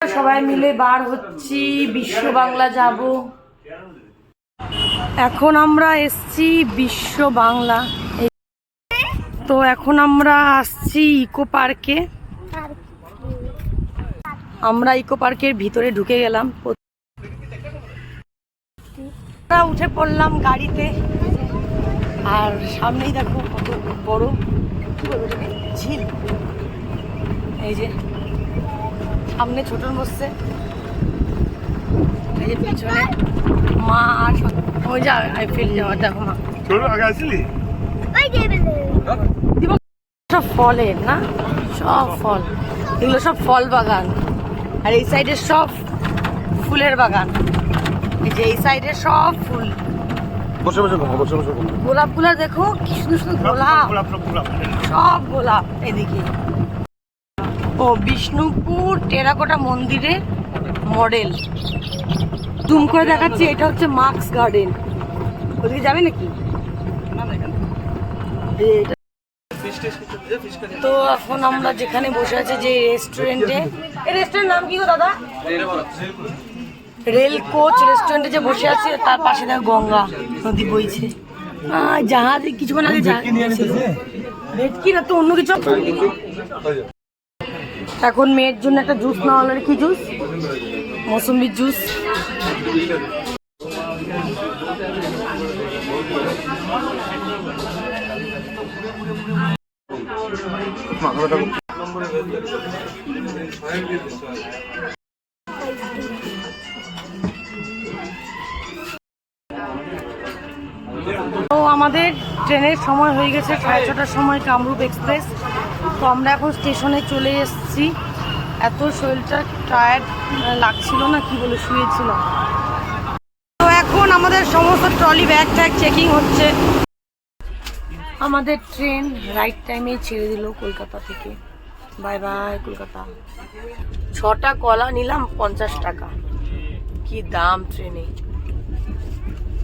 সবাই মিলে বার হচ্ছি, বিশ্ব বাংলা যাব। এখন আমরা এসছি বিশ্ব বাংলা। তো এখন আমরা আসছি ইকো পার্কে। আমরা ইকো পার্কের ভিতরে ঢুকে গেলাম। আমরা উঠে পড়লাম গাড়িতে। আর সামনেই দেখো কত বড়? ঝিল। এই যে সামনে ছোটন বসছে। এই যে পিছনে মা আর ওই যা আইফেল যাওয়া দেখো মা ছোট আগে আসলি? সব ফলের না? সব ফল। এগুলো সব ফল বাগান। আর এই সাইডে সব ফুলের বাগান। এই যে এই সাইডে সব ফুল। বসে বসে বসে বসে গোলাপগুলা দেখো কি সুন্দর সুন্দর গোলাপ গোলাপ গোলাপ। সব গোলাপ এদিকে। বিষ্ণুপুর টেরাকোটা মন্দিরের মডেল। জুম করে দেখাচ্ছি এটা হচ্ছে মার্কস গার্ডেন। ওদিকে যাবে নাকি? তো এখন আমরা যেখানে বসে আছি যে রেস্টুরেন্টে এই রেস্টুরেন্ট নাম কি গো দাদা? রেল কোচ রেস্টুরেন্টে যে বসে আছে তার পাশে দেখ গঙ্গা নদী বইছে। জাহাজে কিছুক্ষণ আগে জাহাজ। ভেটকি না তো অন্য কিছু এখন মেয়ের জন্য একটা জুস না হলো কি জুস? মৌসুম্বির জুস। তো আমাদের ট্রেনের সময় হয়ে গেছে, সাড়ে ছটার সময় কামরূপ এক্সপ্রেস। তো আমরা এখন স্টেশনে চলে এসেছি। এত শরীরটা টায়ার্ড লাগছিল না? কি বলে শুয়েছিলাম তো এখন আমাদের সমস্ত ট্রলি ব্যাগ ট্যাগ চেকিং হচ্ছে। আমাদের ট্রেন রাইট টাইমে ছেড়ে দিল কলকাতা থেকে। Bye bye Kolkata. ছটা কলা নিলাম পঞ্চাশ টাকা। কি দাম ট্রেনে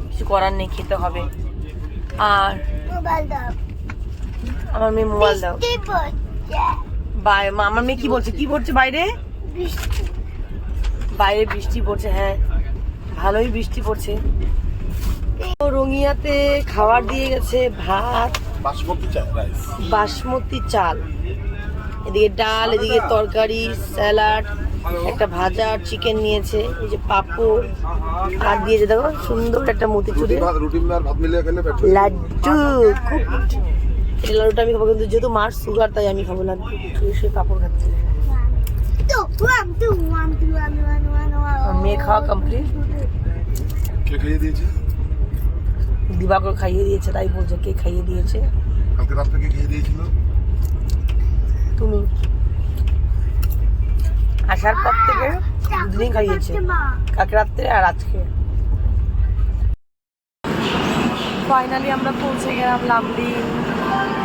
কিছু করার নেই খেতে হবে। আর আমার মেয়ে মোবাইল দাও। আমার মেয়ে কি বলছে? কি পড়ছে বাইরে? বাইরে বৃষ্টি পড়ছে হ্যাঁ। ভালোই বৃষ্টি পড়ছে। তো রঙিয়াতে খাবার দিয়ে গেছে ভাত বাসমতি চা রাইস বাসমতি চাল। এদিকে ডাল এদিকে তরকারি স্যালাড একটা ভাজা চিকেন নিয়েছে এই যে পাঁপড়। আর দিয়েছে দেখো সুন্দর একটা মতিচুরে। ভাত রুটি আর ভাত মিলিয়ে খেলে পেট লাড্ডু খুব এই লাড্ডুটা আমি খাব কিন্তু যেহেতু মার সুগার তাই আমি খাব শুয়ে শুয়ে পাপড় খাচ্ছি। মেয়ে খাওয়া কমপ্লিট কে খাইয়ে দিয়েছে? দিবাকর খাইয়ে দিয়েছে তাই বলছে কে খাইয়ে দিয়েছে। কালকে রাত থেকে খেয়ে দিয়েছিল? তুমি। আসার পর থেকে দুদিনই খাইয়েছে। কালকে রাত্রে আর আজকে। ফাইনালি আমরা পৌঁছে গেলাম Thank you.